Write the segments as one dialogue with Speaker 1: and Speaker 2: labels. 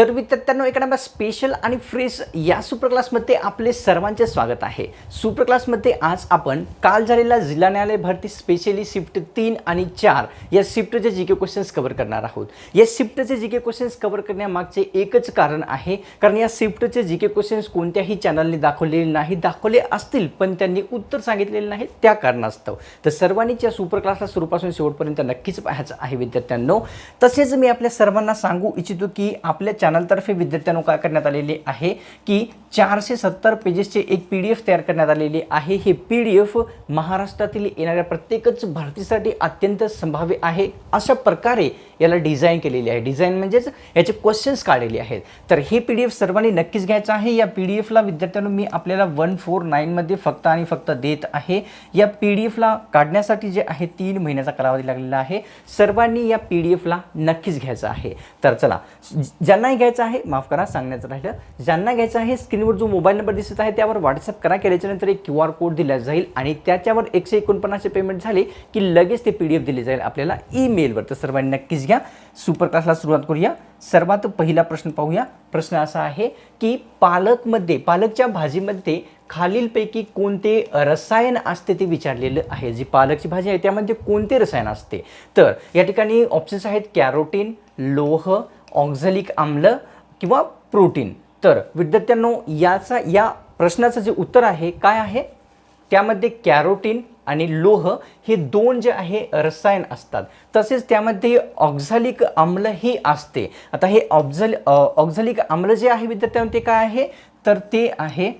Speaker 1: तर विद्यार्थ्यांनो एका नंबर स्पेशल आणि फ्रेश या सुपर क्लासमध्ये आपले सर्वांचे स्वागत आहे. सुपर क्लासमध्ये आज आपण काल झालेला जिल्हा न्यायालय भरती स्पेशली शिफ्ट तीन आणि चार या शिफ्टचे जी के क्वेश्चन्स कव्हर करणार आहोत. या शिफ्टचे जी के क्वेश्चन्स कव्हर करण्यामागचे एकच कारण आहे कारण या शिफ्टचे जी के क्वेश्चन्स कोणत्याही चॅनलने दाखवलेले नाही दाखवले असतील पण त्यांनी उत्तर सांगितलेले नाही त्या कारणास्तव. तर सर्वांनीच या सुपर क्लासला सुरूपासून शेवटपर्यंत नक्कीच पाहायचं आहे विद्यार्थ्यांनो. तसेच मी आपल्या सर्वांना सांगू इच्छितो की आपल्या चॅनलतर्फे विद्यार्थ्यांनो काय करण्यात आलेले आहे की चारशे सत्तर पेजेसचे एक पी डी एफ तयार करण्यात आलेले आहे. हे पी डी एफ महाराष्ट्रातील येणाऱ्या प्रत्येकच भारतीसाठी अत्यंत संभाव्य आहे. अशा प्रकारे याला डिझाईन केलेली आहे. डिझाईन म्हणजेच याचे क्वेश्चन्स काढलेले आहेत. तर हे पी डी एफ सर्वांनी नक्कीच घ्यायचं आहे. या पी डी एफला विद्यार्थ्यांनो मी आपल्याला वन फोर नाईनमध्ये फक्त आणि फक्त देत आहे. या पी डी एफला काढण्यासाठी जे आहे तीन महिन्याचा कालावधी लागलेला आहे. सर्वांनी या पी डी एफला नक्कीच घ्यायचं आहे. तर चला ज्यांना ज्यांनाही घ्यायचं आहे माफ करा सांगण्याचं राहिलं. ज्यांना घ्यायचं आहे स्क्रीनवर जो मोबाईल नंबर दिसत आहे त्यावर व्हॉट्सअप करा केल्याच्यानंतर एक क्यू आर कोड दिला जाईल आणि त्याच्यावर एकशे एकोणपन्नासचे पेमेंट झाले की लगेच ते पी डी एफ दिले जाईल आपल्याला ईमेलवर तर सर्वांनी नक्कीच घ्या. सुपर क्लासला सुरुवात करूया. सर्वात पहिला प्रश्न पाहूया. प्रश्न असा आहे की पालकमध्ये पालकच्या भाजीमध्ये खालीलपैकी कोणते रसायन असते ते विचारलेलं आहे. जी पालकची भाजी आहे त्यामध्ये कोणते रसायन असते? तर या ठिकाणी ऑप्शन्स आहेत कॅरोटीन लोह ऑक्झलिक आम्ल किंवा प्रोटीन. तर विद्यार्थ्यांनो याचा या प्रश्नाचं जे उत्तर आहे काय आहे? त्यामध्ये कॅरोटीन आणि लोह हे दोन जे आहे रसायन असतात. तसेच त्यामध्ये ऑक्झालिक आम्ल ही असते. आता हे ऑक्झल ऑक्झालिक आम्ल जे आहे विद्यार्थ्यांनो ते काय आहे? तर ते आहे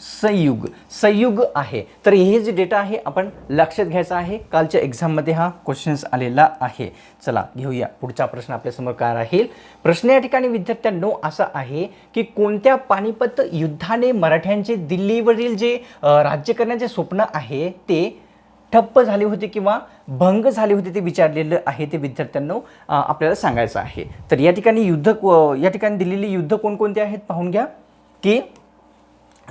Speaker 1: संयुग संयुग आहे. तर हे जे डेटा आहे आपण लक्षात घ्यायचा आहे. कालच्या एक्झाममध्ये हा क्वेश्चन्स आलेला आहे. चला घेऊया. पुढचा प्रश्न आपल्यासमोर काय राहील? प्रश्न या ठिकाणी विद्यार्थ्यांनो असा आहे की कोणत्या पानिपत युद्धाने मराठ्यांचे दिल्लीवरील जे राज्य करण्याचे स्वप्न आहे ते ठप्प झाले होते किंवा भंग झाले होते ते विचारलेलं आहे ते विद्यार्थ्यांनो आपल्याला सांगायचं आहे. तर या ठिकाणी युद्ध या ठिकाणी दिलेली युद्ध कोणकोणते आहेत पाहून घ्या. की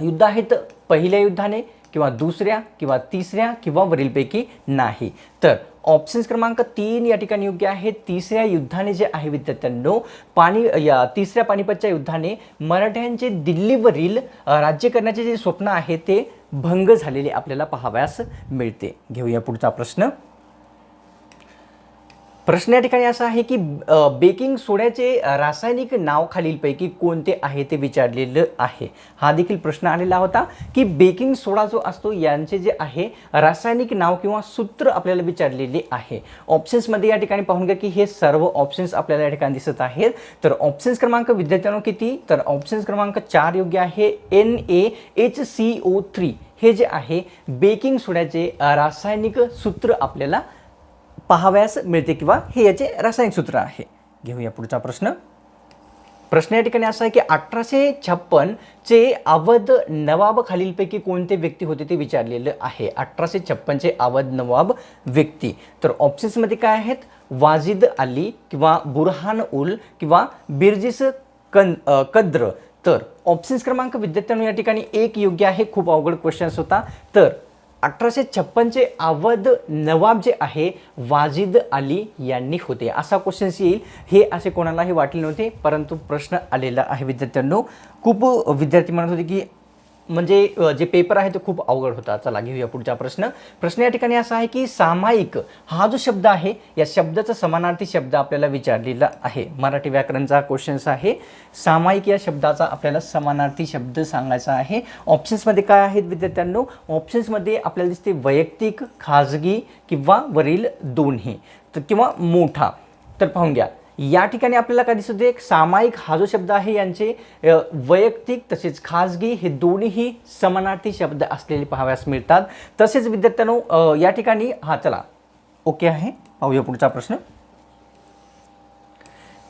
Speaker 1: युद्ध आहेत पहिल्या युद्धाने किंवा दुसऱ्या किंवा तिसऱ्या किंवा वरीलपैकी नाही. तर ऑप्शन्स क्रमांक तीन या ठिकाणी योग्य आहे. तिसऱ्या युद्धाने जे आहे विद्यार्थ्यांनो पाणी या तिसऱ्या पानिपतच्या युद्धाने मराठ्यांचे दिल्लीवरील राज्य करण्याचे जे स्वप्न आहे ते भंग झालेले आपल्याला पाहावयास मिळते. घेऊया पुढचा प्रश्न. प्रश्न या ठिकाणी असा आहे की बेकिंग सोड्याचे रासायनिक नाव खालीलपैकी कोणते आहे ते विचारलेलं आहे. हा देखील प्रश्न आलेला होता की बेकिंग सोडा जो असतो यांचे जे आहे रासायनिक नाव किंवा सूत्र आपल्याला विचारलेले आहे. ऑप्शन्समध्ये या ठिकाणी पाहून घ्या की हे सर्व ऑप्शन्स आपल्याला या ठिकाणी दिसत आहेत. तर ऑप्शन्स क्रमांक विद्यार्थ्यांनो किती? तर ऑप्शन्स क्रमांक चार योग्य आहे. N A H C O three हे जे आहे बेकिंग सोड्याचे रासायनिक सूत्र आपल्याला पाहावयास मिळते किंवा हे याचे रासायनिक सूत्र आहे. घेऊया पुढचा प्रश्न. प्रश्न या ठिकाणी असा आहे की अठराशे छप्पनचे अवध नवाब खालीलपैकी कोणते व्यक्ती होते ते विचारलेलं आहे. अठराशे छप्पनचे अवध नवाब व्यक्ती. तर ऑप्शन्समध्ये काय आहेत? वाजिद अली किंवा बुरहान उल किंवा बिर्जिस कन कद्र. तर ऑप्शन्स क्रमांक विद्यार्थ्यांनो या ठिकाणी एक योग्य आहे. खूप अवघड क्वेश्चन्स होता. तर अठराशे छप्पनचे अवध नवाब जे आहे वाजिद अली यांनी होते. असा क्वेश्चन्स येईल. हे असे कोणालाही वाटले नव्हते परंतु प्रश्न आलेला आहे विद्यार्थ्यांनो. खूप विद्यार्थी म्हणत होते की म्हणजे जे पेपर आहे तो खूप अवघड होता. चला घेऊया पुढचा प्रश्न. प्रश्न या ठिकाणी असा आहे की सामायिक हा जो शब्द आहे या शब्दाचा समानार्थी शब्द आपल्याला विचारलेला आहे. मराठी व्याकरणचा क्वेश्चन्स आहे. सामायिक या शब्दाचा आपल्याला समानार्थी शब्द सांगायचा आहे. ऑप्शन्समध्ये काय आहेत विद्यार्थ्यांनो? ऑप्शन्समध्ये आपल्याला दिसते वैयक्तिक खाजगी किंवा वरील दोन्ही. तर किंवा मोठा. तर पाहून घ्या. या ठिकाणी आपल्याला काय दिसत एक सामायिक हा जो शब्द आहे यांचे वैयक्तिक तसेच खाजगी हे दोन्हीही समानार्थी शब्द असलेले पाहाव्यास मिळतात. तसेच विद्यार्थ्यांनो या ठिकाणी हा चला. ओके आहे. पाहूया पुढचा प्रश्न.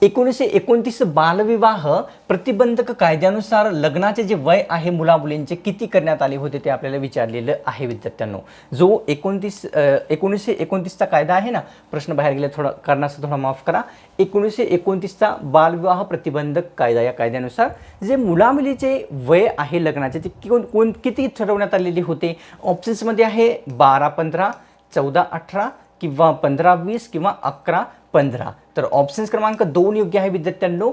Speaker 1: एकोणीसशे एकोणतीस बालविवाह प्रतिबंधक कायद्यानुसार लग्नाचे जे वय आहे मुला मुलींचे किती करण्यात आले होते ते आपल्याला विचारलेलं आहे विद्यार्थ्यांनो. जो एकोणतीस एकोणीसशे एकोणतीसचा कायदा आहे ना प्रश्न बाहेर गेले थोडा करण्याचा थोडा माफ करा. एकोणीसशे एकोणतीसचा बालविवाह प्रतिबंधक कायदा या कायद्यानुसार जे मुलामुलीचे वय आहे लग्नाचे ते कोण कोण किती ठरवण्यात आलेले होते? ऑप्शन्समध्ये आहे बारा पंधरा चौदा अठरा किंवा पंधरा वीस किंवा अकरा पंधरा. तर ऑप्शन्स क्रमांक दोन योग्य आहे विद्यार्थ्यांनो.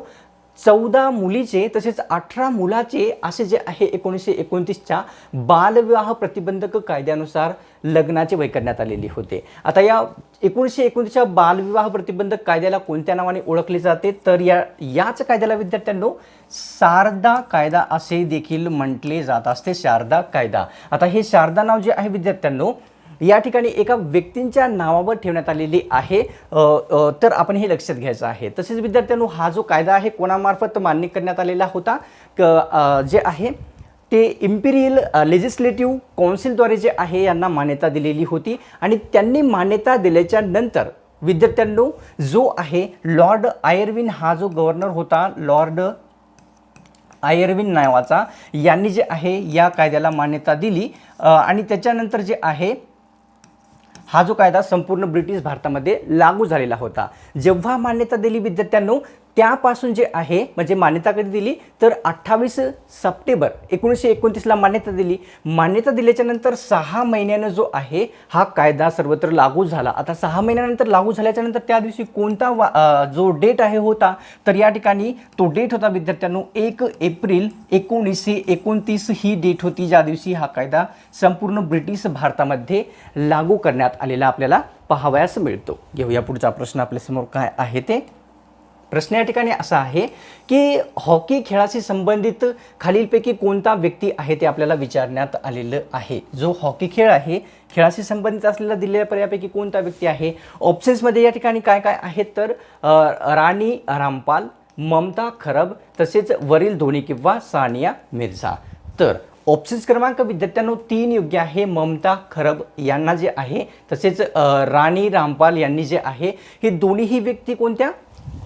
Speaker 1: चौदा मुलीचे तसेच अठरा मुलाचे असे जे आहे एकोणीसशे एकोणतीसच्या बालविवाह प्रतिबंधक कायद्यानुसार लग्नाचे वय करण्यात आलेले होते. आता या एकोणीसशे एकोणतीसच्या बालविवाह प्रतिबंधक कायद्याला कोणत्या नावाने ओळखले जाते? तर या याच कायद्याला विद्यार्थ्यांनो शारदा कायदा असे देखील म्हटले जात असते. शारदा कायदा. आता हे शारदा नाव जे आहे विद्यार्थ्यांनो या ठिकाणी एका व्यक्तींच्या नावावर ठेवण्यात आलेली आहे. तर आपण हे लक्षात घ्यायचं आहे. तसेच विद्यार्थ्यांनो हा जो कायदा आहे कोणामार्फत मान्य करण्यात आलेला होता क जे आहे ते इम्पिरियल लेजिस्लेटिव्ह काउन्सिलद्वारे जे आहे यांना मान्यता दिलेली होती. आणि त्यांनी मान्यता दिल्याच्या नंतर विद्यार्थ्यांनो जो आहे लॉर्ड आयर्विन हा जो गव्हर्नर होता लॉर्ड आयर्विन नावाचा यांनी जे आहे या कायद्याला मान्यता दिली. आणि त्याच्यानंतर जे आहे हा जो कायदा संपूर्ण ब्रिटिश भारतामध्ये लागू झालेला होता. जेव्हा मान्यता दिली विद्यार्थ्यांनो त्यापासून जे आहे म्हणजे मान्यता कधी दिली? तर अठ्ठावीस सप्टेंबर एकोणीसशे एकोणतीसला मान्यता दिली. मान्यता दिल्याच्या नंतर सहा महिन्यानं जो आहे हा कायदा सर्वत्र लागू झाला. आता सहा महिन्यानंतर लागू झाल्याच्यानंतर त्या दिवशी कोणता वा जो डेट आहे होता तर या ठिकाणी तो डेट होता विद्यार्थ्यांनो एक एप्रिल एकोणीसशे एकोणतीस ही डेट होती ज्या दिवशी हा कायदा संपूर्ण ब्रिटिश भारतामध्ये लागू करण्यात आलेला आपल्याला पाहावयास मिळतो. घेऊया पुढचा प्रश्न आपल्यासमोर काय आहे ते. प्रश्न या ठिकाणी असा आहे की हॉकी खेळाशी संबंधित खालीलपैकी कोणता व्यक्ती आहे ते आपल्याला विचारण्यात आलेलं आहे. जो हॉकी खेळ आहे खेळाशी संबंधित असलेला दिलेल्या पर्यायापैकी कोणता व्यक्ती आहे? ऑप्शन्समध्ये या ठिकाणी काय काय आहेत तर राणी रामपाल ममता खरब तसेच वरील धोनी किंवा सानिया मिर्झा. तर ऑप्शन्स क्रमांक विद्यार्थ्यांनो तीन योग्य आहे. ममता खरब यांना जे आहे तसेच राणी रामपाल यांनी जे आहे हे दोन्हीही व्यक्ती कोणत्या?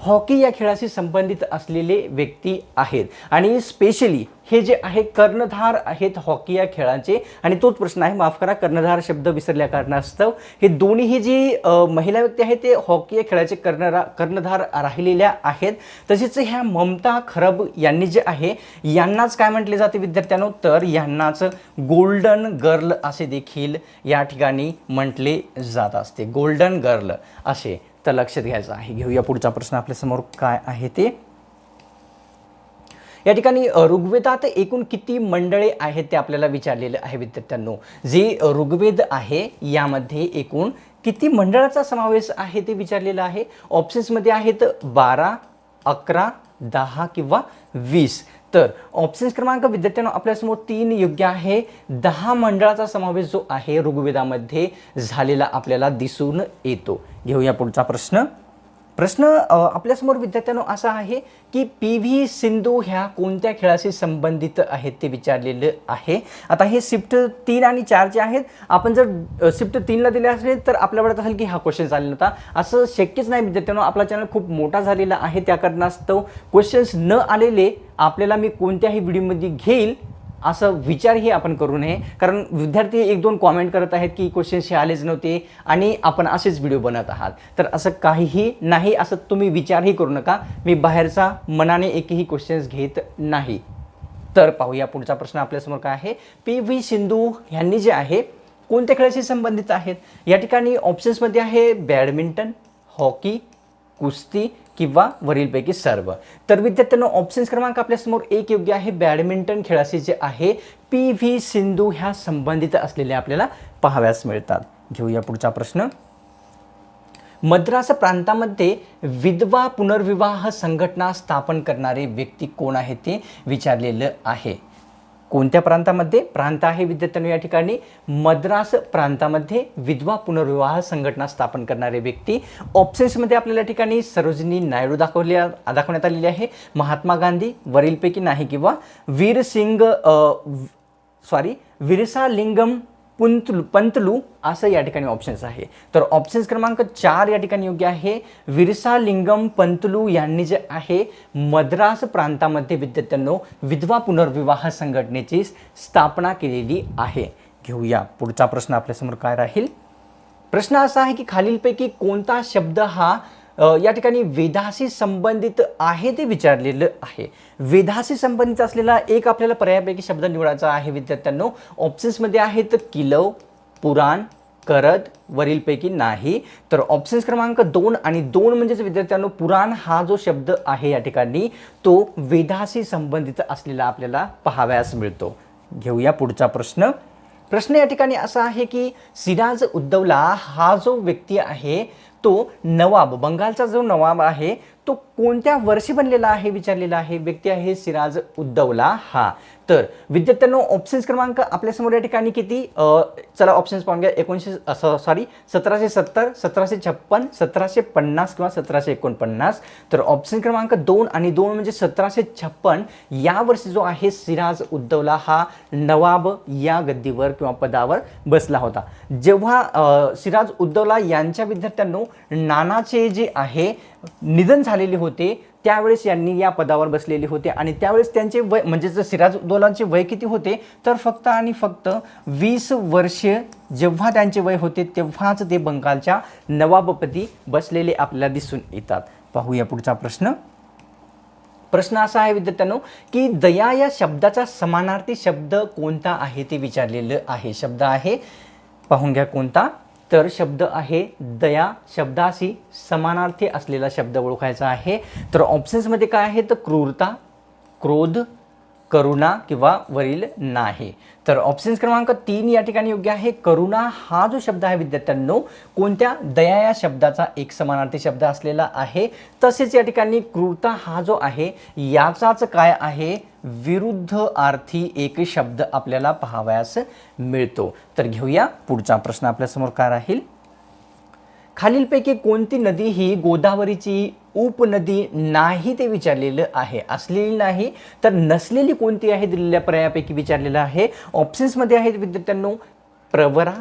Speaker 1: हॉकी या खेळाशी संबंधित असलेले व्यक्ती आहेत. आणि स्पेशली हे जे आहे कर्णधार आहेत हॉकी या खेळाचे आणि तोच प्रश्न आहे माफ करा कर्णधार शब्द विसरल्या कारणास्तव. हे दोन्हीही जी महिला व्यक्ती आहेत ते हॉकी या खेळाचे कर्णरा कर्णधार राहिलेल्या आहेत. तसेच ह्या ममता खरब यांनी जे आहे यांनाच काय म्हटले जाते विद्यार्थ्यांनो? तर यांनाच गोल्डन गर्ल असे देखील या ठिकाणी म्हटले जात असते. गोल्डन गर्ल असे. तर लक्षात घ्यायचं आहे. घेऊया पुढचा प्रश्न. आपल्यासमोर काय आहे ते? या ठिकाणी ऋग्वेदात एकूण किती मंडळे आहेत ते आपल्याला विचारलेलं आहे विद्यार्थ्यांनो? जे ऋग्वेद आहे यामध्ये एकूण किती मंडळाचा समावेश आहे ते विचारलेलं आहे? ऑप्शन्समध्ये आहेत बारा अकरा दहा किंवा वीस. तर ऑप्शन्स क्रमांक विद्यार्थ्यांनो आपल्यासमोर तीन योग्य आहे. दहा मंडळाचा समावेश जो आहे ऋग्वेदामध्ये झालेला आपल्याला दिसून येतो. घेऊया पुढचा प्रश्न. प्रश्न आपल्यासमोर विद्यार्थ्यांनो असा आहे की पी व्ही सिंधू ह्या कोणत्या खेळाशी संबंधित आहेत ते विचारलेलं आहे. आता हे शिफ्ट तीन आणि चारचे आहेत आपण जर शिफ्ट तीनला दिले असेल तर आपल्या वाटत असेल की हा क्वेश्चन झालेला होता असं शक्यच नाही विद्यार्थ्यांनो आपला चॅनल खूप मोठा झालेला आहे. त्या कारणास्तव क्वेश्चन्स न आलेले आपल्याला मी कोणत्याही व्हिडिओमध्ये घेईल. असं विचारही आपण करू नये. कारण विद्यार्थी एक दोन कॉमेंट करत आहेत की क्वेश्चन्स हे आलेच नव्हते आणि आपण असेच व्हिडिओ बनत आहात. तर असं काहीही नाही असं तुम्ही विचारही करू नका. मी बाहेरचा मनाने एकही क्वेश्चन्स घेत नाही. तर पाहूया पुढचा प्रश्न आपल्यासमोर काय आहे. पी व्ही सिंधू ह्यांनी जे आहे कोणत्या खेळाशी संबंधित आहेत? या ठिकाणी ऑप्शन्समध्ये आहे बॅडमिंटन हॉकी कुस्ती किंवा वरीलपैकी सर्व. तर विद्यार्थ्यांना ऑप्शन्स क्रमांक आपल्यासमोर एक योग्य आहे. बॅडमिंटन खेळाशी जे आहे पी व्ही सिंधू ह्या संबंधित असलेले आपल्याला पाहाव्यास मिळतात. घेऊया पुढचा प्रश्न. मद्रास प्रांतामध्ये विधवा पुनर्विवाह संघटना स्थापन करणारे व्यक्ती कोण आहे ते विचारलेलं आहे. कोणत्या प्रांतामध्ये? प्रांत आहे विद्यार्थ्यांनो या ठिकाणी. मद्रास प्रांतामध्ये विधवा पुनर्विवाह संघटना स्थापन करणारे व्यक्ती. ऑप्शन्समध्ये आपल्याला ठिकाणी सरोजिनी नायडू दाखवल्या दाखवण्यात आलेली आहे. महात्मा गांधी वरीलपैकी नाही किंवा वीरसिंग सॉरी विरसालिंगम पुंतलू पंतलू असं या ठिकाणी ऑप्शन्स आहे. तर ऑप्शन्स क्रमांक चार या ठिकाणी योग्य आहे. विरसालिंगम पंतलू यांनी जे आहे मद्रास प्रांतामध्ये विद्यार्थ्यांनो विधवा पुनर्विवाह संघटनेची स्थापना केलेली आहे. घेऊया. पुढचा प्रश्न आपल्यासमोर काय राहील? प्रश्न असा आहे की खालीलपैकी कोणता शब्द हा या ठिकाणी वेदाशी संबंधित आहे ते विचारलेलं आहे. वेदाशी संबंधित असलेला एक आपल्याला पर्यायापैकी शब्द निवडायचा आहे विद्यार्थ्यांनो. ऑप्शन्समध्ये आहेत किलव पुराण करत वरीलपैकी नाही. तर ऑप्शन्स क्रमांक दोन आणि दोन म्हणजेच विद्यार्थ्यांनो पुराण हा जो शब्द आहे या ठिकाणी तो वेदाशी संबंधित असलेला आपल्याला पाहावयास मिळतो. घेऊया पुढचा प्रश्न. प्रश्न या ठिकाणी असा आहे की सिराज उद्धवला हा जो व्यक्ती आहे तो नवाब बंगालचा जो नवाब आहे तो कोणत्या वर्षी बनलेला आहे विचारलेला आहे? व्यक्ती आहे सिराज उद्दौला. हा. तर विद्यार्थ्यांनो ऑप्शन्स क्रमांक आपल्यासमोर या ठिकाणी किती? चला ऑप्शन्स पाहून घ्या. एकोणीसशे सॉरी सतराशे सत्तर सतराशे छप्पन सतराशे पन्नास किंवा सतराशे एकोणपन्नास. तर ऑप्शन क्रमांक दोन आणि दोन म्हणजे सतराशे छप्पन या वर्षी जो आहे सिराज उद्दौला हा नवाब या गद्दीवर किंवा पदावर बसला होता. जेव्हा सिराज उद्दौला यांच्या विद्यार्थ्यांनो नानाचे जे आहे निधन झालेले होते त्यावेळेस यांनी या पदावर बसलेले होते आणि त्यावेळेस त्यांचे वय म्हणजे जर सिराजदोलांचे वय किती होते तर फक्त आणि फक्त वीस वर्ष जेव्हा त्यांचे वय होते तेव्हाच ते बंगालच्या नवाबपदी बसलेले आपल्याला दिसून येतात. पाहूया पुढचा प्रश्न. प्रश्न असा आहे विद्यार्थ्यांनो की दया या शब्दाचा समानार्थी शब्द कोणता आहे ते विचारलेलं आहे. शब्द आहे पाहून घ्या कोणता? तर शब्द आहे दया. शब्दाशी समानार्थी असलेला शब्द ओळखायचा आहे. तर ऑप्शन्समध्ये काय आहे? तर क्रूरता क्रोध करुणा किंवा वरील नाही. तर ऑप्शन्स क्रमांक तीन या ठिकाणी योग्य आहे. करुणा हा जो शब्द आहे विद्यार्थ्यांनो कोणत्या दया या शब्दाचा एक समानार्थी शब्द असलेला आहे? तसेच या ठिकाणी क्रूरता हा जो आहे याचाच काय आहे? विरुद्ध अर्थी एक शब्द आपल्याला पाहावयास मिळतो. तर घेऊया पुढचा प्रश्न आपल्यासमोर काय राहील? खालीलपैकी कोणती नदी ही गोदावरीची उपनदी नाही ते विचारलेलं आहे? असलेली नाही तर नसलेली कोणती आहे दिलेल्या पर्यायापैकी विचारलेलं आहे? ऑप्शन्समध्ये आहेत विद्यार्थ्यांनो प्रवरा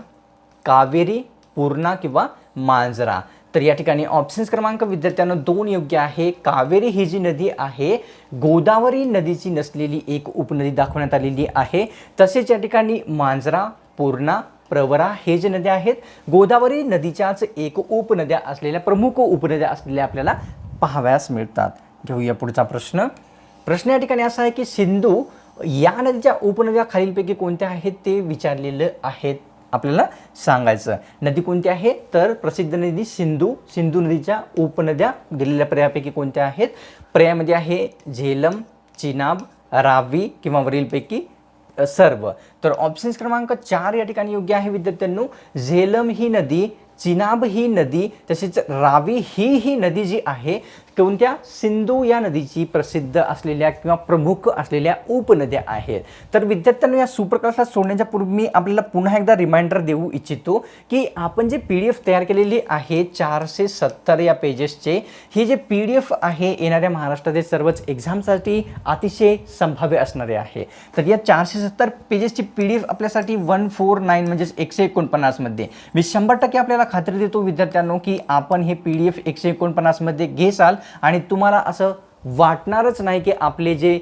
Speaker 1: कावेरी पूर्णा किंवा मांजरा. तर या ठिकाणी ऑप्शन्स क्रमांक विद्यार्थ्यांना दोन योग्य आहे. कावेरी ही जी नदी आहे गोदावरी नदीची नसलेली एक उपनदी दाखवण्यात आलेली आहे. तसेच या ठिकाणी मांजरा पूर्णा प्रवरा हे जे नद्या आहेत गोदावरी नदीच्याच एक उपनद्या असलेल्या प्रमुख उपनद्या असलेल्या आपल्याला पाहावयास मिळतात. घेऊया पुढचा प्रश्न. प्रश्न या ठिकाणी असा आहे की सिंधू या नदीच्या उपनद्या खालीलपैकी कोणत्या आहेत ते विचारलेलं आहेत आपल्याला सांगायचं. नदी कोणती आहे? तर प्रसिद्ध नदी सिंधू. सिंधू नदीच्या उपनद्या दिलेल्या पर्यायापैकी कोणत्या आहेत? पर्यायामध्ये आहे झेलम चिनाब रावी किंवा वरीलपैकी सर्व. तर ऑप्शन्स क्रमांक चार या ठिकाणी योग्य आहे विद्यार्थ्यांनो. झेलम ही नदी चिनाब ही नदी तसेच रावी ही ही नदी जी आहे कोणत्या सिंधू या नदीची प्रसिद्ध असलेल्या किंवा प्रमुख असलेल्या उपनद्या आहेत? तर विद्यार्थ्यांना या सुप्रकाशला सोडण्याच्या पूर्वी मी आपल्याला पुन्हा एकदा रिमाइंडर देऊ इच्छितो की आपण जे पी डी एफ तयार केलेली आहे चारशे सत्तर या पेजेसचे ही जे पी डी एफ आहे येणाऱ्या महाराष्ट्रातील सर्वच एक्झामसाठी अतिशय संभाव्य असणारे आहे. तर या चारशे सत्तर पेजेसची पी डी एफ आपल्यासाठी वन फोर नाईन म्हणजेच एकशे एकोणपन्नासमध्ये मी शंभर टक्के आपल्याला खात्री देतो विद्यार्थ्यांनो की आपण हे पी डी एफ एकशे एकोणपन्नासमध्ये घेसाल आणि तुम्हाला असं वाटणारच नाही की आपले जे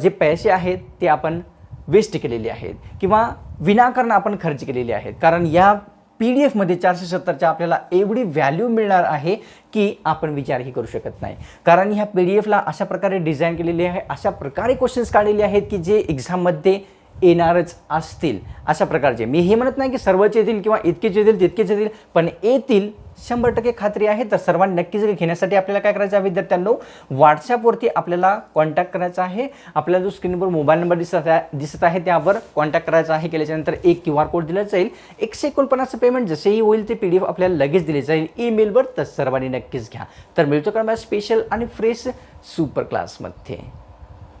Speaker 1: जे पैसे आहेत ते आपण वेस्ट केलेले आहेत किंवा विनाकारण आपण खर्च केलेले आहेत. कारण या पी डी एफमध्ये चारशे सत्तरच्या आपल्याला एवढी व्हॅल्यू मिळणार आहे की आपण विचारही करू शकत नाही. कारण ह्या पी डी एफला अशा प्रकारे डिझाईन केलेली आहे अशा प्रकारे क्वेश्चन्स काढलेले आहेत की जे एक्झाममध्ये येणारच असतील अशा प्रकारचे. मी हे म्हणत नाही की सर्वच येतील किंवा इतकेच येतील तितकेच येतील पण येतील शंभर टक्के खात्री आहे. तर सर्वांनी नक्कीच घेण्यासाठी आपल्याला काय करायचं आहे विद्यार्थ्यांनो? व्हॉट्सॲपवरती आपल्याला कॉन्टॅक्ट करायचा आहे. आपल्याला जो स्क्रीनवर मोबाईल नंबर दिसत आहे दिसत आहे त्यावर कॉन्टॅक्ट करायचा आहे. केल्याच्यानंतर एक क्यू आर कोड दिला जाईल. एकशे एकोणपन्नासचं पेमेंट जसेही होईल ते पी डी एफ आपल्याला लगेच दिले जाईल. ईमेलवर तर सर्वांनी नक्कीच घ्या. तर मिळतो का स्पेशल आणि फ्रेश सुपर क्लासमध्ये